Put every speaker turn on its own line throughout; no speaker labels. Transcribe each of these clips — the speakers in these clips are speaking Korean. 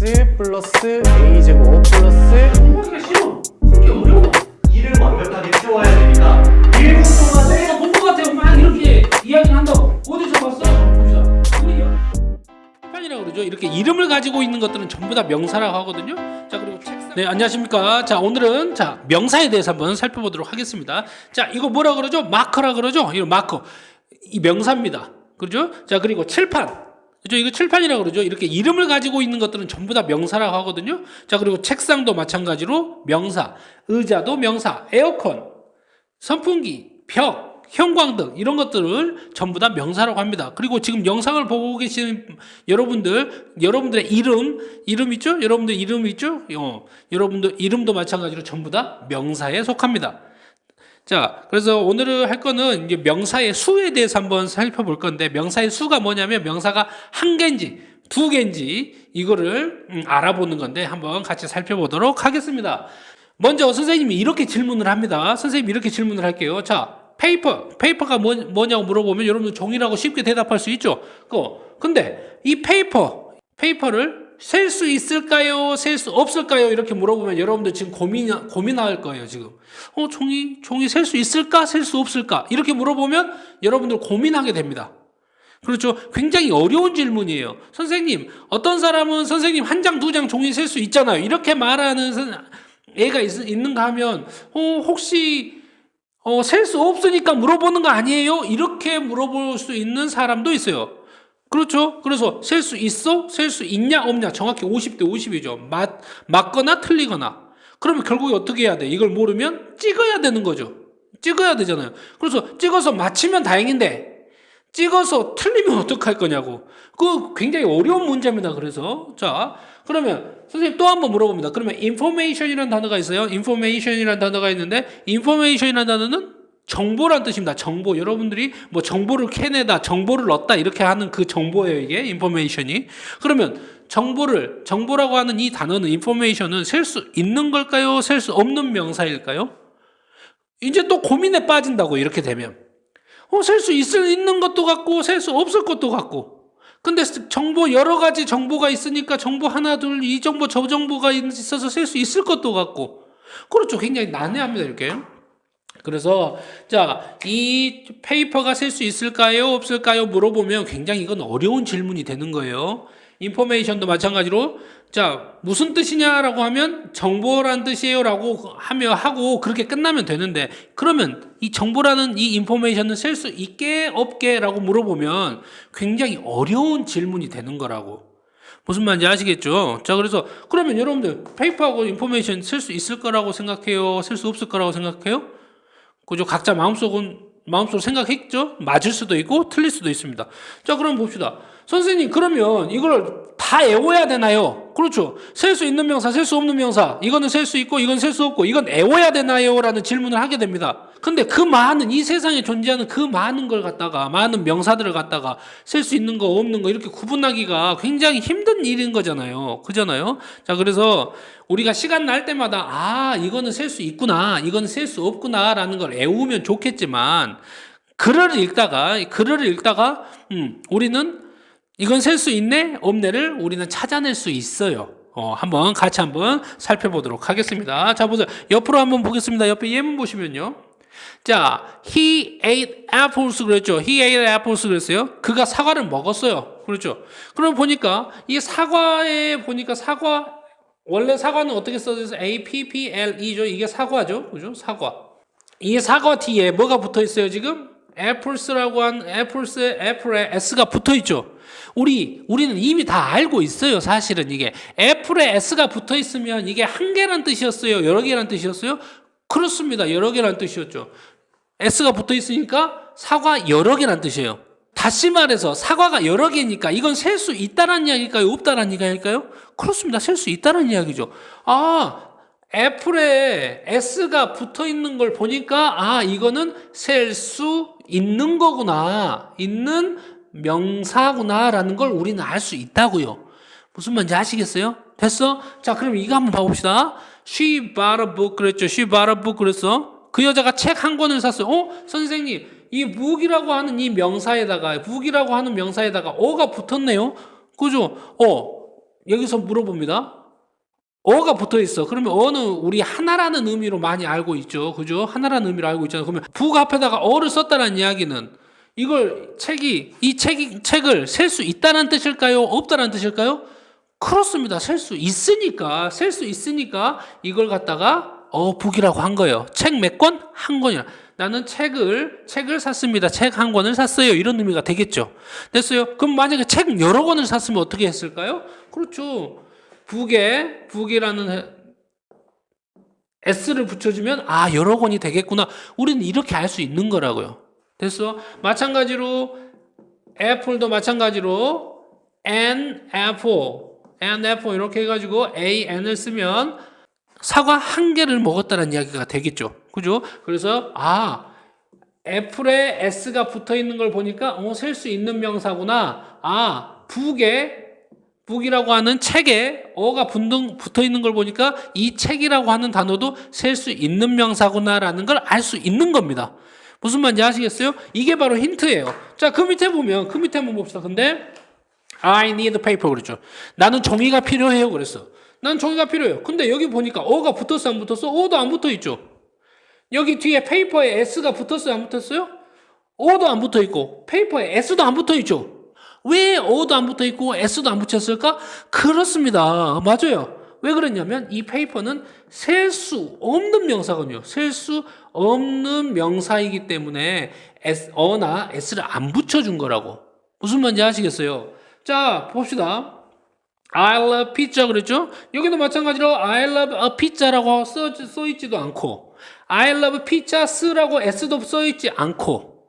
x 플러스 a 제곱 플러스
공부하기가 쉬워. 그렇게 어려워.
일을 완벽하게 채워야 되니까 1분 동안에
내가 본것 같아요. 막 이렇게 이야기를 한다고. 어디서 봤어? 봅시다. 우리 판이라고 그러죠. 이렇게 이름을 가지고 있는 것들은 전부 다 명사라고 하거든요. 자 그리고 책상. 네 안녕하십니까. 자 오늘은 자 명사에 대해서 한번 살펴보도록 하겠습니다. 자 이거 뭐라 그러죠? 마커라 그러죠. 이거 마커. 이 명사입니다. 그렇죠? 자 그리고 칠판. 그죠? 이거 칠판이라고 그러죠. 이렇게 이름을 가지고 있는 것들은 전부 다 명사라고 하거든요. 자, 그리고 책상도 마찬가지로 명사, 의자도 명사, 에어컨, 선풍기, 벽, 형광등 이런 것들을 전부 다 명사라고 합니다. 그리고 지금 영상을 보고 계신 여러분들, 여러분들의 이름, 이름 있죠? 여러분들 이름 있죠? 어, 여러분들 이름도 마찬가지로 전부 다 명사에 속합니다. 자, 그래서 오늘은 할 거는 이제 명사의 수에 대해서 한번 살펴볼 건데 명사의 수가 뭐냐면 명사가 한 개인지 두 개인지 이거를 음, 알아보는 건데 한번 같이 살펴보도록 하겠습니다. 먼저 선생님이 이렇게 질문을 합니다. 선생님이 이렇게 질문을 할게요. 자, 페이퍼, 페이퍼가 뭐, 뭐냐고 물어보면 여러분들 종이라고 쉽게 대답할 수 있죠. 그 근데 이 페이퍼, 페이퍼를 셀 수 있을까요? 셀 수 없을까요? 이렇게 물어보면 여러분들 지금 고민, 고민할 거예요, 지금. 어, 종이, 종이 셀 수 있을까? 셀 수 없을까? 이렇게 물어보면 여러분들 고민하게 됩니다. 그렇죠. 굉장히 어려운 질문이에요. 선생님, 어떤 사람은 선생님 한 장, 두 장 종이 셀 수 있잖아요. 이렇게 말하는 선- 애가 있, 있는가 하면, 어, 혹시, 어, 셀 수 없으니까 물어보는 거 아니에요? 이렇게 물어볼 수 있는 사람도 있어요. 그렇죠. 그래서 셀 수 있어? 셀 수 있냐? 없냐? 정확히 50대 50이죠. 맞, 맞거나 틀리거나. 그러면 결국에 어떻게 해야 돼? 이걸 모르면 찍어야 되는 거죠. 찍어야 되잖아요. 그래서 찍어서 맞히면 다행인데, 찍어서 틀리면 어떡할 거냐고. 그 굉장히 어려운 문제입니다. 그래서 자 그러면 선생님 또 한번 물어봅니다. 그러면 information이라는 단어가 있어요. information이라는 단어가 있는데 information이라는 단어는 정보란 뜻입니다. 정보. 여러분들이 뭐 정보를 캐내다, 정보를 넣었다 이렇게 하는 그 정보예요. 이게 information이. 그러면 정보를 정보라고 하는 이 단어는 information은 셀 수 있는 걸까요? 셀 수 없는 명사일까요? 이제 또 고민에 빠진다고 이렇게 되면. 어, 셀 수 있을 있는 것도 같고 셀 수 없을 것도 같고. 근데 정보 여러 가지 정보가 있으니까 정보 하나 둘 이 정보 저 정보가 있어서 셀 수 있을 것도 같고. 그렇죠. 굉장히 난해합니다. 이렇게. 그래서 자, 이 페이퍼가 셀 수 있을까요? 없을까요? 물어보면 굉장히 이건 어려운 질문이 되는 거예요. 인포메이션도 마찬가지로 자, 무슨 뜻이냐라고 하면 정보란 뜻이에요라고 하며 하고 그렇게 끝나면 되는데 그러면 이 정보라는 이 인포메이션은 셀수 있게 없게라고 물어보면 굉장히 어려운 질문이 되는 거라고. 무슨 말인지 아시겠죠? 자, 그래서 그러면 여러분들 페이퍼하고 인포메이션 셀수 있을 거라고 생각해요? 셀수 없을 거라고 생각해요? 그죠? 각자 마음속은 마음속으로 생각했죠? 맞을 수도 있고 틀릴 수도 있습니다. 자, 그럼 봅시다. 선생님, 그러면 이걸 다 외워야 되나요? 그렇죠. 셀 수 있는 명사, 셀 수 없는 명사. 이거는 셀 수 있고, 이건 셀 수 없고, 이건 외워야 되나요? 라는 질문을 하게 됩니다. 근데 그 많은, 이 세상에 존재하는 그 많은 걸 갖다가, 많은 명사들을 갖다가 셀 수 있는 거, 없는 거, 이렇게 구분하기가 굉장히 힘든 일인 거잖아요. 그잖아요? 자, 그래서 우리가 시간 날 때마다, 아, 이거는 셀 수 있구나, 이거는 셀수 없구나, 라는 걸 외우면 좋겠지만, 글을 읽다가, 글을 읽다가, 음, 우리는 이건 셀 수 있네, 없네를 우리는 찾아낼 수 있어요. 어, 한번 같이 한번 살펴보도록 하겠습니다. 자, 보세요. 옆으로 한번 보겠습니다. 옆에 예문 보시면요. 자, he ate apples 그랬죠. he ate apples 그랬어요. 그가 사과를 먹었어요. 그렇죠. 그럼 보니까 이 사과에 보니까 사과 원래 사과는 어떻게 써져 있어요? A P P L E죠. 이게 사과죠. 그죠? 사과. 이 사과 뒤에 뭐가 붙어 있어요, 지금? 애플스라고 한 애플스에 애플에 S가 붙어 있죠. 우리 우리는 이미 다 알고 있어요. 사실은 이게 애플에 S가 붙어 있으면 이게 한 개란 뜻이었어요. 여러 개란 뜻이었어요. 그렇습니다. 여러 개란 뜻이었죠. S가 붙어 있으니까 사과 여러 개란 뜻이에요. 다시 말해서 사과가 여러 개니까 이건 셀 수 있다라는 이야기일까요? 없다라는 이야기일까요? 그렇습니다. 셀 수 있다는 이야기죠. 아, 애플에 S가 붙어 있는 걸 보니까 아, 이거는 셀 수 있는 거구나. 있는 명사구나라는 걸 우리는 알 수 있다고요. 무슨 말인지 아시겠어요? 됐어? 자, 그럼 이거 한번 봐봅시다. She bought a book 그랬죠. She bought a book 그랬어. 그 여자가 책 한 권을 샀어요. 어? 선생님, 이 book이라고 하는 이 명사에다가, book이라고 하는 명사에다가 어가 붙었네요. 그죠? 어. 여기서 물어봅니다. 어가 붙어 있어. 그러면 어는 우리 하나라는 의미로 많이 알고 있죠. 그죠? 하나라는 의미로 알고 있잖아요. 그러면 북 앞에다가 어를 썼다는 이야기는 이걸 책이 이 책이 책을 셀 수 있다는 뜻일까요? 없다는 뜻일까요? 그렇습니다. 셀 수 있으니까 셀 수 있으니까 이걸 갖다가 어 북이라고 한 거예요. 책 몇 권? 한 권이야. 나는 책을 책을 샀습니다. 책 한 권을 샀어요. 이런 의미가 되겠죠. 됐어요. 그럼 만약에 책 여러 권을 샀으면 어떻게 했을까요? 그렇죠. 북에 북이라는 해- s를 붙여주면 아 여러 권이 되겠구나. 우리는 이렇게 알 수 있는 거라고요. 됐어? 마찬가지로 애플도 마찬가지로 an apple, an apple 이렇게 해가지고 a n을 쓰면 사과 한 개를 먹었다는 이야기가 되겠죠. 그죠? 그래서 아 애플에 s가 붙어 있는 걸 보니까 어 셀 수 있는 명사구나. 아 북에 북이라고 하는 책에 어가 붙어 있는 걸 보니까 이 책이라고 하는 단어도 셀 수 있는 명사구나라는 걸 알 수 있는 겁니다. 무슨 말인지 아시겠어요? 이게 바로 힌트예요. 자, 그 밑에 보면 그 밑에 한번 봅시다. 근데 I need paper 그랬죠. 나는 종이가 필요해요 그랬어. 난 종이가 필요해요. 근데 여기 보니까 어가 붙었어 안 붙었어? 어도 안 붙어 있죠. 여기 뒤에 페이퍼에 s가 붙었어요 안 붙었어요? 어도 안 붙어 있고 페이퍼에 s도 안 붙어 있죠. 왜 어도 안 붙어 있고 s도 안 붙였을까? 그렇습니다. 맞아요. 왜 그랬냐면 이 페이퍼는 셀 수 없는 명사거든요. 셀 수 없는 명사이기 때문에 s, 어나 s를 안 붙여준 거라고. 무슨 말인지 아시겠어요? 자 봅시다. I love pizza 그랬죠? 여기도 마찬가지로 I love a pizza라고 써, 써 있지도 않고 I love pizzas라고 s도 써 있지 않고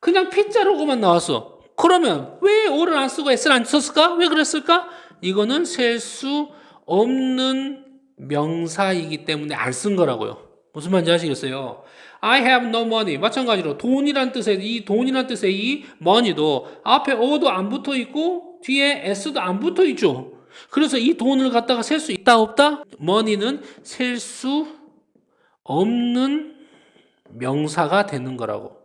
그냥 피자로고만 나왔어. 그러면 왜 o를 안 쓰고 s를 안 썼을까? 왜 그랬을까? 이거는 셀 수 없는 명사이기 때문에 안 쓴 거라고요. 무슨 말인지 아시겠어요? I have no money. 마찬가지로 돈이란 뜻의 이 돈이란 뜻의 이 money도 앞에 o도 안 붙어 있고 뒤에 s도 안 붙어 있죠. 그래서 이 돈을 갖다가 셀 수 있다 없다? money는 셀 수 없는 명사가 되는 거라고.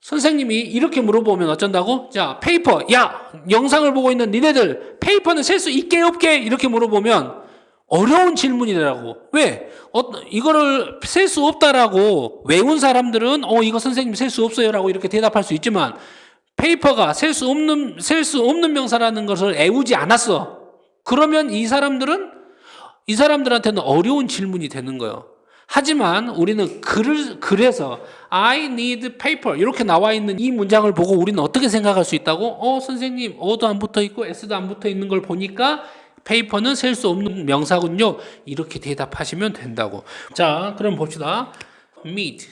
선생님이 이렇게 물어보면 어쩐다고? 자, 페이퍼. 야, 영상을 보고 있는 니네들 페이퍼는 셀 수 있게 없게 이렇게 물어보면 어려운 질문이라고. 왜? 어, 이거를 셀 수 없다라고 외운 사람들은 어 이거 선생님 셀 수 없어요라고 이렇게 대답할 수 있지만 페이퍼가 셀 수 없는 셀 수 없는 명사라는 것을 애우지 않았어. 그러면 이 사람들은 이 사람들한테는 어려운 질문이 되는 거예요. 하지만 우리는 글을 그래서 I need paper 이렇게 나와 있는 이 문장을 보고 우리는 어떻게 생각할 수 있다고? 어 선생님 어도 안 붙어 있고 s도 안 붙어 있는 걸 보니까 페이퍼는 셀 수 없는 명사군요. 이렇게 대답하시면 된다고. 자, 그럼 봅시다. meat.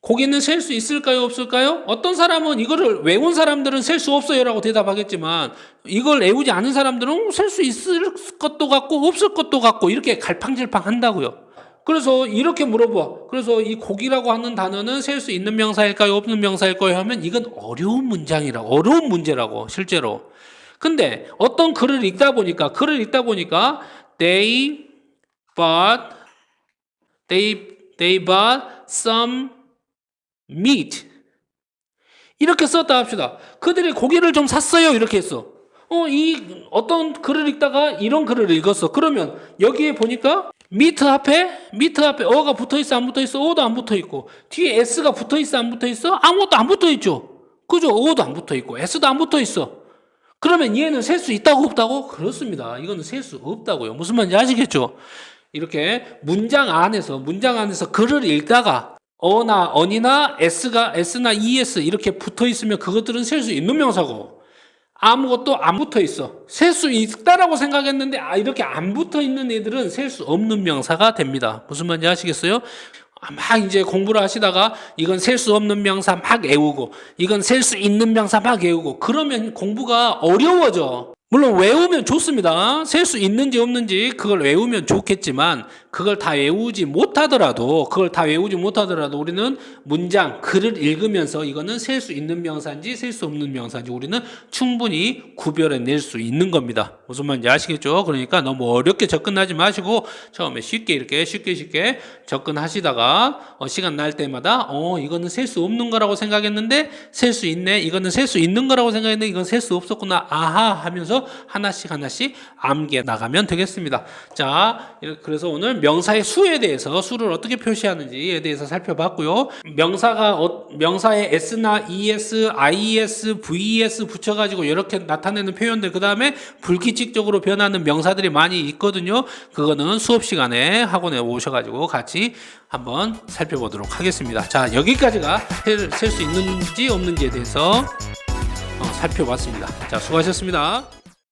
고기는 셀 수 있을까요, 없을까요? 어떤 사람은 이거를 외운 사람들은 셀 수 없어요 라고 대답하겠지만 이걸 외우지 않은 사람들은 셀 수 있을 것도 같고 없을 것도 같고 이렇게 갈팡질팡 한다고요. 그래서 이렇게 물어봐. 그래서 이 고기라고 하는 단어는 셀 수 있는 명사일까요, 없는 명사일까요? 하면 이건 어려운 문장이라고, 어려운 문제라고 실제로. 근데 어떤 글을 읽다 보니까 글을 읽다 보니까 they bought they they bought some meat 이렇게 썼다 합시다. 그들이 고기를 좀 샀어요. 이렇게 했어. 어, 이 어떤 글을 읽다가 이런 글을 읽었어. 그러면 여기에 보니까 미트 앞에 미트 앞에 어가 붙어 있어 안 붙어 있어 어도 안 붙어 있고 뒤에 s가 붙어 있어 안 붙어 있어 아무것도 안 붙어 있죠. 그죠? 어도 안 붙어 있고 s도 안 붙어 있어. 그러면 얘는 셀 수 있다고 없다고? 그렇습니다. 이거는 셀 수 없다고요. 무슨 말인지 아시겠죠? 이렇게 문장 안에서 문장 안에서 글을 읽다가 어나 언이나 s가 s나 es 이렇게 붙어 있으면 그것들은 셀 수 있는 명사고 아무것도 안 붙어 있어. 셀 수 있다라고 생각했는데 아 이렇게 안 붙어 있는 애들은 셀 수 없는 명사가 됩니다. 무슨 말인지 아시겠어요? 아, 막 이제 공부를 하시다가 이건 셀 수 없는 명사 막 외우고 이건 셀 수 있는 명사 막 외우고 그러면 공부가 어려워져. 물론 외우면 좋습니다. 셀 수 있는지 없는지 그걸 외우면 좋겠지만 그걸 다 외우지 못하더라도 그걸 다 외우지 못하더라도 우리는 문장 글을 읽으면서 이거는 셀 수 있는 명사인지 셀 수 없는 명사인지 우리는 충분히 구별해 낼 수 있는 겁니다. 무슨 말인지 아시겠죠? 그러니까 너무 어렵게 접근하지 마시고 처음에 쉽게 이렇게 쉽게 쉽게 접근하시다가 어, 시간 날 때마다 어 이거는 셀 수 없는 거라고 생각했는데 셀 수 있네. 이거는 셀 수 있는 거라고 생각했는데 이건 셀 수 없었구나. 아하 하면서 대 하나씩 하나씩 암기해 나가면 되겠습니다. 자, 그래서 오늘 명사의 수에 대해서 수를 어떻게 표시하는지에 대해서 살펴봤고요. 명사가 어- 명사에 s나 es, ies, ves 붙여가지고 이렇게 나타내는 표현들 그 다음에 불규칙적으로 변하는 명사들이 많이 있거든요. 그거는 수업 시간에 학원에 오셔가지고 같이 한번 살펴보도록 하겠습니다. 자, 여기까지가 셀 수 있는지 없는지에 대해서 어, 살펴봤습니다. 자, 수고하셨습니다.